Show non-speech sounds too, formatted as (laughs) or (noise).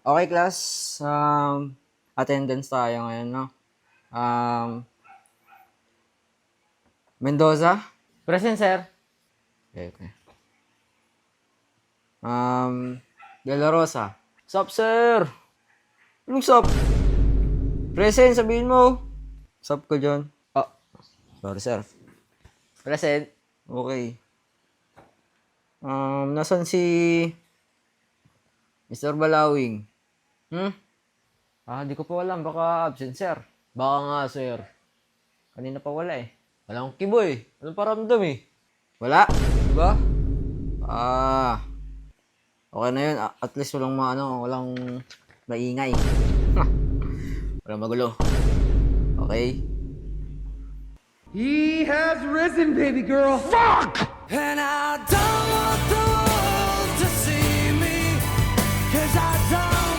Okay, class. Um, attendance tayo ngayon, no? Um, Mendoza? Present, sir. Okay, okay. Um, De La Rosa? Sup, sir? Anong sup? Present, sabihin mo. Sup ko dyan. Oh, sorry, sir. Present. Okay. Um, nasan si Mr. Balawing? Hmm? Ah, di ko pa alam. Baka absent, sir. Baka nga, sir. Kanina pa wala eh. Walang kibo eh. Anong paramdam eh? Wala. Diba? Ah. Okay na yun. At least walang maano, walang maingay. (laughs) walang magulo. Okay? He has risen, baby girl. And I don't want the world to see me, cause I don't